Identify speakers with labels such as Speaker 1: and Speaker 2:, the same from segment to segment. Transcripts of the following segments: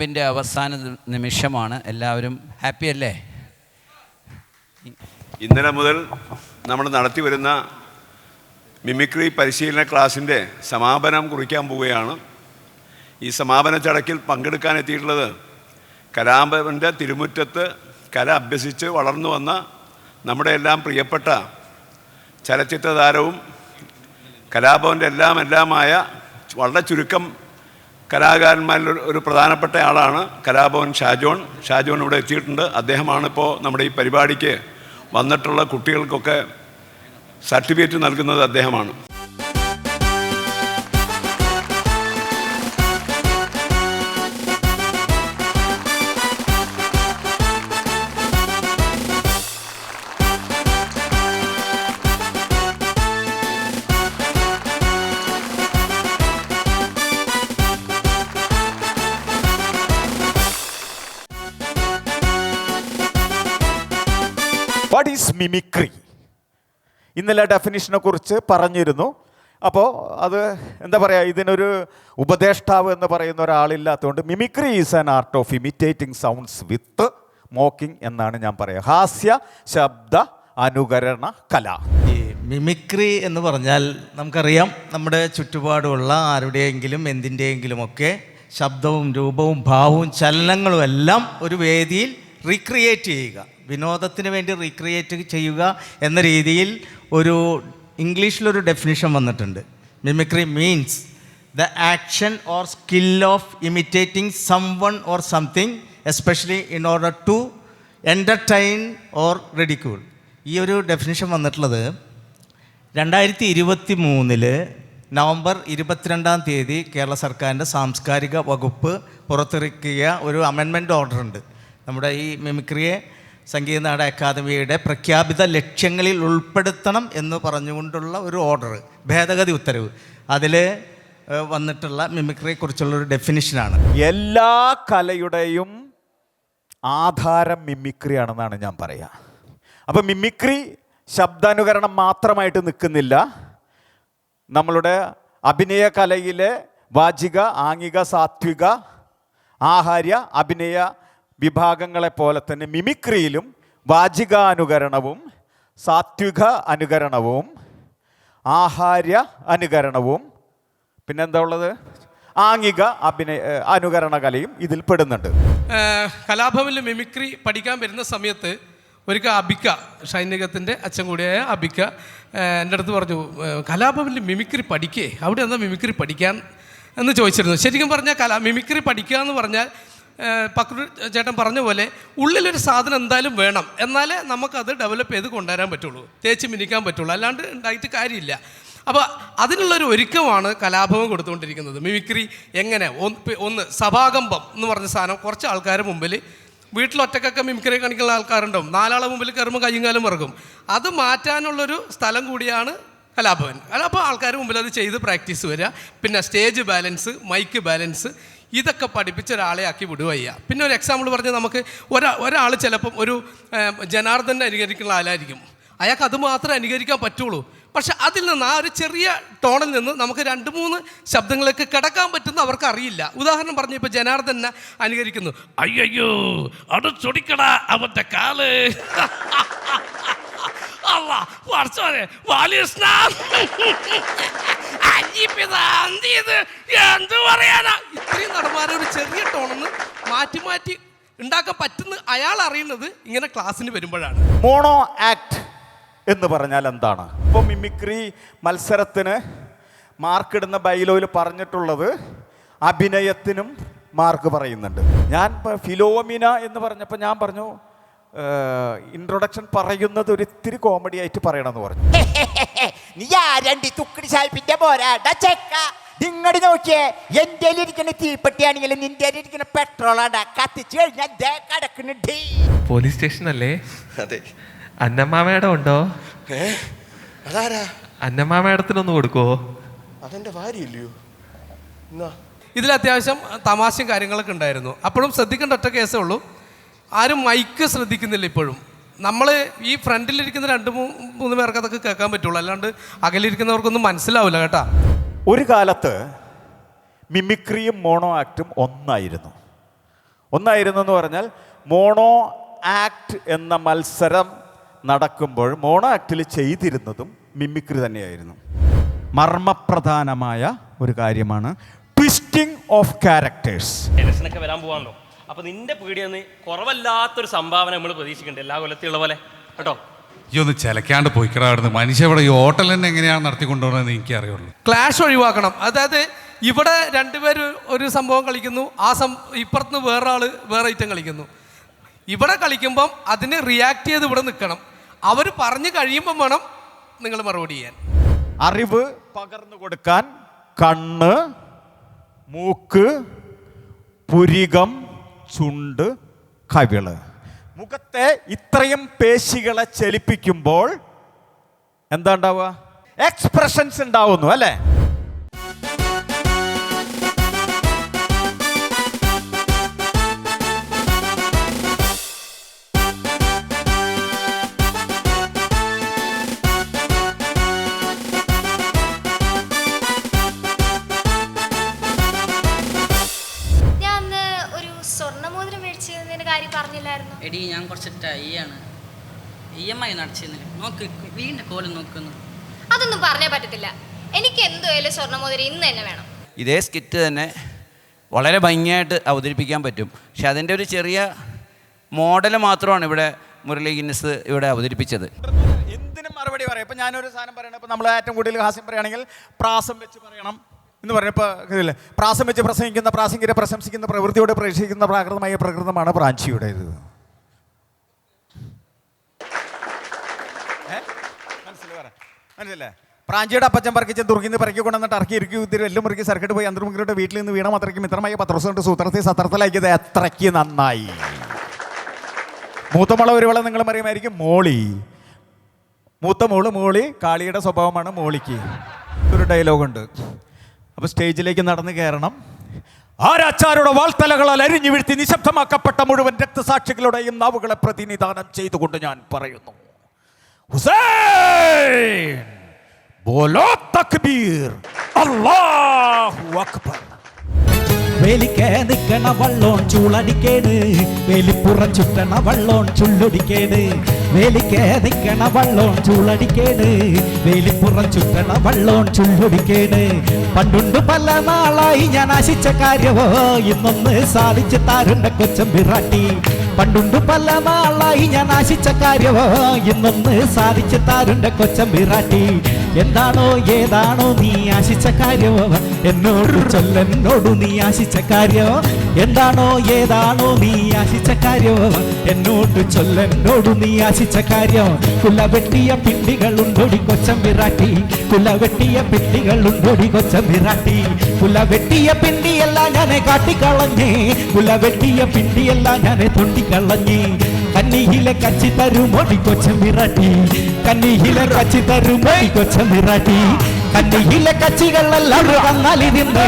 Speaker 1: ക്യാമ്പിന്റെ അവസാന നിമിഷമാണ്. എല്ലാവരും ഹാപ്പി അല്ലേ?
Speaker 2: ഇന്നലെ മുതൽ നമ്മൾ നടത്തി വരുന്ന മിമിക്രി പരിശീലന ക്ലാസ്സിന്റെ സമാപനം കുറിക്കാൻ പോവുകയാണ്. ഈ സമാപന ചടക്കിൽ പങ്കെടുക്കാൻ എത്തിയിട്ടുള്ളത് കലാഭവന്റെ തിരുമുറ്റത്ത് കല അഭ്യസിച്ച് വളർന്നു വന്ന നമ്മുടെ എല്ലാം പ്രിയപ്പെട്ട ചലച്ചിത്ര താരവും കലാഭവന്റെ എല്ലാം എല്ലാമായ വളരെ ചുരുക്കം കലാകാരന്മാരിൽ ഒരു- പ്രധാനപ്പെട്ട ആളാണ് കലാഭവൻ ഷാജോൺ. ഷാജോൺ ഇവിടെ എത്തിയിട്ടുണ്ട്. അദ്ദേഹമാണ് ഇപ്പോൾ നമ്മുടെ ഈ പരിപാടിക്ക് വന്നിട്ടുള്ള കുട്ടികൾക്കൊക്കെ സർട്ടിഫിക്കറ്റ് നൽകുന്നത് അദ്ദേഹമാണ്.
Speaker 3: മിമിക്രി. ഇന്നലെ ഡെഫിനിഷനെ കുറിച്ച് പറഞ്ഞിരുന്നു. അപ്പോൾ അത് എന്താ പറയുക ഇതിനൊരു ഉപദേഷ്ടാവ് എന്ന് പറയുന്ന ഒരാളില്ലാത്തതുകൊണ്ട് mimicry is an art of imitating sounds with mocking എന്നാണ് ഞാൻ പറയുക ഹാസ്യ ശബ്ദ അനുകരണ കല.
Speaker 4: ഈ മിമിക്രി എന്ന് പറഞ്ഞാൽ നമുക്കറിയാം നമ്മുടെ ചുറ്റുപാടുമുള്ള ആരുടെയെങ്കിലും എന്തിന്റെയെങ്കിലുമൊക്കെ ശബ്ദവും രൂപവും ഭാവവും ചലനങ്ങളും എല്ലാം ഒരു വേദിയിൽ റീക്രിയേറ്റ് ചെയ്യുക. വിനോദത്തിന് വേണ്ടി റീക്രിയേറ്റ് ചെയ്യുക എന്ന രീതിയിൽ ഒരു ഇംഗ്ലീഷിലൊരു ഡെഫിനിഷൻ വന്നിട്ടുണ്ട്. Mimicry means the action or skill of imitating someone or something especially in order to entertain or ridicule ഈ ഒരു ഡെഫിനിഷൻ വന്നിട്ടുള്ളത് രണ്ടായിരത്തി ഇരുപത്തി മൂന്നിൽ നവംബർ ഇരുപത്തിരണ്ടാം തീയതി കേരള സർക്കാരിന്റെ സാംസ്കാരിക വകുപ്പ് പുറത്തിറക്കിയ ഒരു അമെൻമെന്റ് ഓർഡർ ഉണ്ട്. നമ്മുടെ ഈ മിമിക്രിയെ സംഗീത നാട അക്കാദമിയുടെ പ്രഖ്യാപിത ലക്ഷ്യങ്ങളിൽ ഉൾപ്പെടുത്തണം എന്ന് പറഞ്ഞുകൊണ്ടുള്ള ഒരു ഓർഡർ ഭേദഗതി ഉത്തരവ്. അതിൽ വന്നിട്ടുള്ള മിമിക്രിയെക്കുറിച്ചുള്ള ഒരു ഡെഫിനിഷനാണ്
Speaker 3: എല്ലാ കലയുടെയും ആധാരം മിമിക്രി ആണെന്നാണ് ഞാൻ പറയുക അപ്പോൾ മിമിക്രി ശബ്ദാനുകരണം മാത്രമായിട്ട് നിൽക്കുന്നില്ല. നമ്മളുടെ അഭിനയ കലയിലെ വാചിക ആംഗിക സാത്വിക ആഹാര്യ അഭിനയ വിഭാഗങ്ങളെ പോലെ തന്നെ മിമിക്രിയിലും വാചികാനുകരണവും സാത്വിക അനുകരണവും ആഹാര്യ അനുകരണവും പിന്നെന്താ ഉള്ളത്? ആംഗിക അഭിനയ അനുകരണ കലയും ഇതിൽ പെടുന്നുണ്ട്.
Speaker 5: കലാഭവനിൽ മിമിക്രി പഠിക്കാൻ വരുന്ന സമയത്ത് ഒരിക്കൽ അബിക്ക ഷൈനികത്തിന്റെ അച്ഛൻ കൂടിയായ അബിക്ക എന്റെ അടുത്ത് പറഞ്ഞു കലാഭവനിൽ മിമിക്രി പഠിക്കേ അവിടെ എന്താ മിമിക്രി പഠിക്കാൻ എന്ന് ചോദിച്ചിരുന്നു. ശരിക്കും പറഞ്ഞാൽ കലാ മിമിക്രി പഠിക്കുക എന്ന് പറഞ്ഞാൽ പക്രു ചേട്ടൻ പറഞ്ഞ പോലെ ഉള്ളിലൊരു സാധനം എന്തായാലും വേണം. എന്നാലേ നമുക്കത് ഡെവലപ്പ് ചെയ്ത് കൊണ്ടുവരാൻ പറ്റുള്ളൂ. തേച്ച് മിനിക്കാൻ പറ്റുള്ളൂ. അല്ലാണ്ട് ഉണ്ടായിട്ട് കാര്യമില്ല. അപ്പോൾ അതിനുള്ളൊരു ഒരുക്കമാണ് കലാഭവം കൊടുത്തുകൊണ്ടിരിക്കുന്നത്. മിമിക്രി എങ്ങനെ? ഒന്ന് സഭാകമ്പം എന്ന് പറഞ്ഞ സാധനം കുറച്ച് ആൾക്കാർ മുമ്പിൽ വീട്ടിലൊറ്റക്കൊക്കെ മിമിക്രി കാണിക്കുന്ന ആൾക്കാരുണ്ടാവും. നാലാളെ മുമ്പിൽ കയറുമ്പോൾ കയ്യും കാലും ഇറങ്ങും. അത് മാറ്റാനുള്ളൊരു സ്ഥലം കൂടിയാണ് കലാഭവൻ അപ്പോൾ ആൾക്കാർ മുമ്പിൽ അത് ചെയ്ത് പ്രാക്ടീസ് വരിക. പിന്നെ സ്റ്റേജ് ബാലൻസ് മൈക്ക് ബാലൻസ് ഇതൊക്കെ പഠിപ്പിച്ച ഒരാളെ ആക്കി വിടുകയ്യ പിന്നെ ഒരു എക്സാമ്പിൾ പറഞ്ഞ് നമുക്ക് ഒരാ ഒരാൾ ചിലപ്പം ഒരു ജനാർദ്ദന അനുകരിക്കുന്ന ആളായിരിക്കും. അയാൾക്ക് അത് മാത്രമേ അനുകരിക്കാൻ പറ്റുള്ളൂ. പക്ഷെ അതിൽ നിന്ന് ആ ഒരു ചെറിയ ടോണിൽ നിന്ന് നമുക്ക് രണ്ട് മൂന്ന് ശബ്ദങ്ങളൊക്കെ കിടക്കാൻ പറ്റുന്ന അവർക്ക് അറിയില്ല. ഉദാഹരണം പറഞ്ഞു ഇപ്പോൾ ജനാർദ്ദനെ അനുകരിക്കുന്നു. അയ്യോ അത് ചൊടിക്കടാ അവന്റെ കാൽ. വർഷോനെ ബാലകൃഷ്ണ എന്ത് പറയാനാ? ഇത്രയും നടന്മാരെ ഒരു ചെറിയ ടോണെന്ന് മാറ്റി മാറ്റി ഉണ്ടാക്കാൻ പറ്റുന്ന അയാൾ അറിയുന്നത് ഇങ്ങനെ ക്ലാസ്സിന് വരുമ്പോഴാണ്.
Speaker 3: മോണോ ആക്ട് എന്ന് പറഞ്ഞാൽ എന്താണ്? ഇപ്പോൾ മിമിക്രി മത്സരത്തിന് മാർക്കിടുന്ന ബൈലോയിൽ പറഞ്ഞിട്ടുള്ളത് അഭിനയത്തിനും മാർക്ക് പറയുന്നുണ്ട്. ഞാൻ ഫിലോമിന എന്ന് പറഞ്ഞപ്പോൾ ഞാൻ പറഞ്ഞു ഇൻട്രൊഡക്ഷൻ പറയുന്നത് ഒരു ഇത്തിരി കോമഡി ആയിട്ട് പറയണമെന്ന് പറഞ്ഞു.
Speaker 6: നീ ആരണ്ടി തുക്കിടി സാഹിബിന്റെ പോരാടാ ചെക്ക. ഇങ്ങോട്ട് നോക്കിയേ എന്റെ ഇരിക്കുന്ന തീപ്പെട്ടിയാണെങ്കിൽ നിന്റെ ഇരിക്കുന്ന പെട്രോളാടാ കത്തിച്ചു കഴിഞ്ഞാൽ ദേ കിടക്കുന്ന
Speaker 7: പോലീസ് സ്റ്റേഷൻ അല്ലേ?
Speaker 8: അതെ.
Speaker 7: അന്നമ്മ മേഡം ഉണ്ടോ?
Speaker 8: ഏ? അതാരാ?
Speaker 7: അന്നമ്മ മേഡത്തിനൊന്ന് കൊടുക്കുവോ
Speaker 8: അതെന്റെ ഭാര്യയില്ലയോ?
Speaker 5: ഇതിൽ അത്യാവശ്യം തമാശയും കാര്യങ്ങളൊക്കെ ഉണ്ടായിരുന്നു. അപ്പോഴും ശ്രദ്ധിക്കേണ്ട ഒറ്റ കേസേ ഉള്ളൂ. ആരും മൈക്ക് ശ്രദ്ധിക്കുന്നില്ല ഇപ്പോഴും. നമ്മൾ ഈ ഫ്രണ്ടിലിരിക്കുന്ന രണ്ട് മൂന്ന് പേർക്ക് അതൊക്കെ കേൾക്കാൻ പറ്റുള്ളൂ. അല്ലാണ്ട് അകലിരിക്കുന്നവർക്കൊന്നും മനസ്സിലാവില്ല കേട്ടാ.
Speaker 3: ഒരു കാലത്ത് മിമിക്രിയും മോണോ ആക്റ്റും ഒന്നായിരുന്നു. ഒന്നായിരുന്നു എന്ന് പറഞ്ഞാൽ മോണോ ആക്ട് എന്ന മത്സരം നടക്കുമ്പോൾ മോണോ ആക്റ്റിൽ ചെയ്തിരുന്നതും മിമിക്രി തന്നെയായിരുന്നു. മർമ്മപ്രധാനമായ ഒരു കാര്യമാണ് ട്വിസ്റ്റിംഗ് ഓഫ് ക്യാരക്ടേഴ്സ്.
Speaker 9: വരാൻ പോവാണല്ലോ. അപ്പൊ നിന്റെ പീടിയെന്ന് കുറവല്ലാത്തൊരു സംഭാവന നമ്മൾ പ്രതീക്ഷിക്കുന്നുണ്ട്. എല്ലാ കൊല്ലത്തിലുള്ള പോലെ. കേട്ടോ?
Speaker 10: ഈ ഒന്ന് ചിലക്കാണ്ട് പോയിക്കട അവിടുന്ന്. മനുഷ്യ ഇവിടെ ഈ ഹോട്ടൽ തന്നെ എങ്ങനെയാണ് നടത്തി എന്ന് എനിക്ക് അറിയുള്ളൂ.
Speaker 5: ക്ലാഷ് ഒഴിവാക്കണം. അതായത് ഇവിടെ രണ്ടുപേര് ഒരു സംഭവം കളിക്കുന്നു. ആ സം ഇപ്പുറത്തുനിന്ന് നിന്ന് വേറൊരാൾ വേറെ ഐറ്റം കളിക്കുന്നു. ഇവിടെ കളിക്കുമ്പം അതിന് റിയാക്ട് ചെയ്ത് ഇവിടെ നിൽക്കണം. അവർ പറഞ്ഞു കഴിയുമ്പം വേണം നിങ്ങൾ മറുപടി ചെയ്യാൻ.
Speaker 3: അറിവ് പകർന്നു കൊടുക്കാൻ കണ്ണ് മൂക്ക് പുരികം ചുണ്ട് കവിൾ. മുഖത്തെ ഇത്രയും പേശികളെ ചലിപ്പിക്കുമ്പോൾ എന്താ ഉണ്ടാവുക? എക്സ്പ്രഷൻസ് ഉണ്ടാവുന്നു അല്ലേ?
Speaker 11: ടൈയാണ് ഇ എം ഐ നടച്ചിരുന്നില്ല? നോക്ക് വീണ്ടും കോലം നോക്കുന്നു.
Speaker 12: അതൊന്നും പറഞ്ഞേ പറ്റത്തില്ല. എനിക്ക് എന്തുവായാലും സ്വർണമോതിരി ഇന്ന് തന്നെ വേണം.
Speaker 1: ഇതേ സ്കിറ്റ് തന്നെ വളരെ ഭംഗിയായിട്ട് അവതരിപ്പിക്കാൻ പറ്റും. പക്ഷെ അതിന്റെ ഒരു ചെറിയ മോഡൽ മാത്രമാണ് ഇവിടെ മുരളി ഗിന്നസ് ഇവിടെ അവതരിപ്പിച്ചത്.
Speaker 3: എന്തിനും മറുപടി പറയാം. ഇപ്പം ഞാനൊരു സാധനം പറയണം. ഇപ്പം നമ്മൾ ഏറ്റവും കൂടുതൽ ഹാസ്യം പറയുകയാണെങ്കിൽ പ്രാസം വെച്ച് പറയണം എന്ന് പറഞ്ഞപ്പോൾ ഇതില്ല പ്രാസം വെച്ച് പ്രസംഗിക്കുന്ന പ്രാസംഗികരെ പ്രശംസിക്കുന്ന പ്രവൃത്തിയോടെ പ്രേക്ഷിക്കുന്ന പ്രാകൃതമായ പ്രകൃതമാണ് പ്രാഞ്ചിയുടേത് ഏ? മനസ്സിലായി പറ. പ്രാഞ്ചിയുടെ അപ്പച്ചൻ പറിച്ച് ദുർഗിന്ന് പറക്കി കൊണ്ടുവന്നിട്ട് ഇറക്കി ഇരിക്കും ഉത്തിരി എല്ലാം മുറുക്കി സർക്കിട്ട് പോയി അന്തർമുഖിലോട്ട് വീട്ടിൽ നിന്ന് വീണ മാത്രയ്ക്ക് മിത്രമായ പത്രസം കൊണ്ട് സൂത്രത്തിൽ സത്രത്തിലാക്കിയത് എത്രയ്ക്ക് നന്നായി. മൂത്തമുള ഒരു വേള നിങ്ങൾ അറിയുമായിരിക്കും മോളി. മൂത്ത മോൾ മോളി കാളിയുടെ സ്വഭാവമാണ് മോളിക്ക്. ഒരു ഡയലോഗുണ്ട് അപ്പോൾ സ്റ്റേജിലേക്ക് നടന്ന് കയറണം ആരാച്ചാരുടെ വാൾത്തലകളാൽ അരിഞ്ഞു വീഴ്ത്തി നിശബ്ദമാക്കപ്പെട്ട മുഴുവൻ രക്തസാക്ഷികളുടെയും നാവുകളെ പ്രതിനിധാനം ചെയ്തുകൊണ്ട് ഞാൻ പറയുന്നു. ഹുസൈൻ. ബോലോ തക്ബീർ. അല്ലാഹു അക്ബർ.
Speaker 4: വേലിക്ക് നിക്കണ വള്ളോൺ ചൂളടിക്കേണ് വേലിപ്പുറം ചുറ്റണ വള്ളോൺ ചുള്ളൊടിക്കേട്. വേലിക്ക് നിക്കണ വള്ളോൺ ചൂളടിക്കേണ് വേലിപ്പുറം ചുറ്റണ വള്ളോൺ ചുള്ളൊടിക്കേട്. പണ്ടുണ്ട് പല നാളായി ഞാൻ ആശിച്ച കാര്യവോ? ഇന്നൊന്ന് സാധിച്ചു താരുണ്ട കൊച്ചം വിറാട്ടി. പണ്ടുണ്ട് പല നാളായി ഞാൻ ആശിച്ച കാര്യമോ ഇന്നൊന്ന് സാധിച്ചു താരുണ്ട കൊച്ചം വിറാട്ടി. എന്താണോ ഏതാണോ നീ ആശിച്ച കാര്യമോ എന്നോട് ചൊല്ലെന്നോട് നീ ആശിച്ച കാര്യമോ എന്താണോ ഏതാണോ നീ ആശിച്ച കാര്യമോ എന്നോട് ചൊല്ലെന്നോട് നീ ആശിച്ച കാര്യം. കുല വെട്ടിയ പിണ്ടികളുണ്ടോടി കൊച്ചം വിറാട്ടി. കുല വെട്ടിയ പിണ്ടികളുണ്ടോടി കൊച്ചം വിറാട്ടി. കുല വെട്ടിയ പിണ്ടിയെല്ലാം ഞാനെ കാട്ടിക്കളഞ്ഞേ. കുല വെട്ടിയ പിണ്ടിയെല്ലാം ഞാനെ തൊണ്ടിക്കളഞ്ഞേ കന്നിയിലെ കച്ചി തരുമോടി കൊച്ചം വിറാട്ടി കന്നിയിലെ കച്ചി തരുമോടി കൊച്ചം വിറാട്ടി കന്നിയിലെ കച്ചികളെല്ലാം വന്നാലിതിന്നേ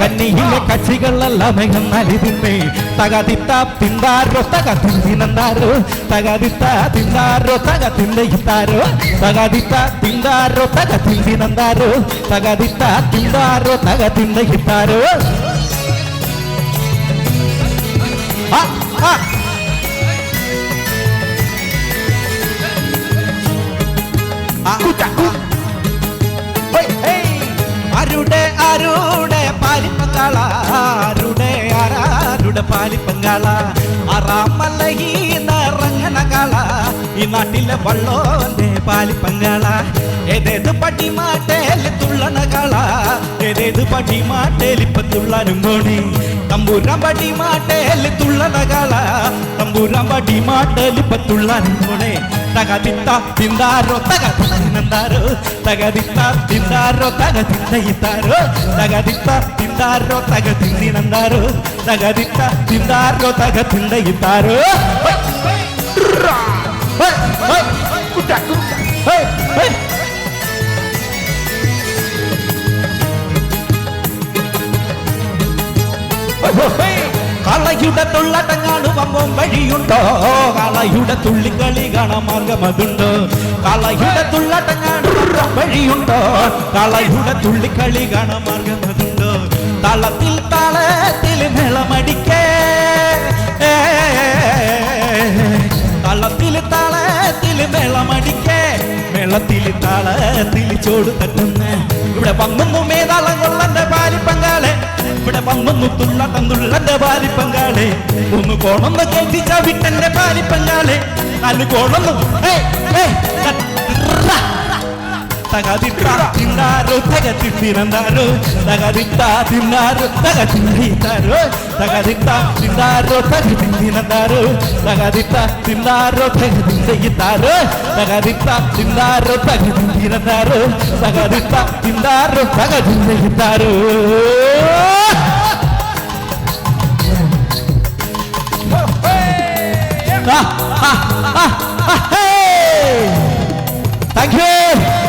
Speaker 4: കന്നിയിലെ കച്ചികളെല്ലാം വന്നാലിതിന്നേ തകതിത്ത തിന്താരോ തക തിന്തിനന്താരോ തകതിത്ത തിന്താരോ തക തിന്തയിത്താരോ തകതിത്ത തിന്താരോ തക തിന്തിനന്താരോ തകതിത്ത തിന്താരോ തക തിന്തയിത്താരോ ആ ആ ആരുടെ ആരുടെ പാലിപ്പങ്കാള? ആരുടെ അരാരുടെ പാലിപ്പങ്കാള? അറാമല്ലഹി നിറങ്ങണ കാള. இந்நாட்டில பள்ளோ வந்து பாலிப்பங்களா ஏதேது பட்டி மாட்டேலி துள்ளனகளா ஏதேது பட்டி மாட்டேலி இப்ப துள்ளனும் கோணி தம்பூரம் பட்டி மாட்டேலி துள்ளனகளா தம்பூரம் பட்டி மாட்டேலி இப்ப துள்ளனும் கோணே తగదిత్తా తిందారో తగ తిందారో తగదిత్తా తిందారో తగ తిందయితారో తగదిత్తా తిందారో తగ తిందినందారో తగదిత్తా తిందారో తగ తిందయితారో రా തുള്ളട്ടം കാണുമ്പം വഴിയുണ്ടോ കളയുടെ തുള്ളിക്കളി കാണാൻ മാർഗമതുണ്ടോ കളയുടെ തുള്ളട്ടം കാണുമ്പം വഴിയുണ്ടോ കളയുടെ തുള്ളിക്കളി കാണാൻ മാർഗമതുണ്ടോ തളത്തിൽ താളത്തിൽ മേളമടിക്കേ തള്ളത്തിൽ താളത്തിൽ മേളമടിക്കേ മേളത്തിൽ താളത്തിൽ ചോട് തട്ടുന്ന. ഇവിടെ വന്നു മേതാളം കൊള്ളന്റെ പാലിപ്പങ്കാളെ ഇവിടെ വന്നു തുള്ളട്ടം തുള്ളന്റെ പാലിപ്പങ്കാളെ. ഒന്ന് കോണൊന്ന് കേട്ടിച്ച വിട്ടന്റെ പാലിപ്പങ്കാളെ. നാല് കോണൊന്ന് తగదిట్టా తిన్నారు తగ తిండినందారు తగదిట్టా తిన్నారు తగ చిన్న తగదిట్టా తిన్నారు తగ తిండినందారు తగదిట్టా తిన్నారు తగ తిండితారు తగదిట్టా తిన్నారు తగ తిండినందారు తగదిట్టా తిన్నారు తగ తిండితారు Thank you!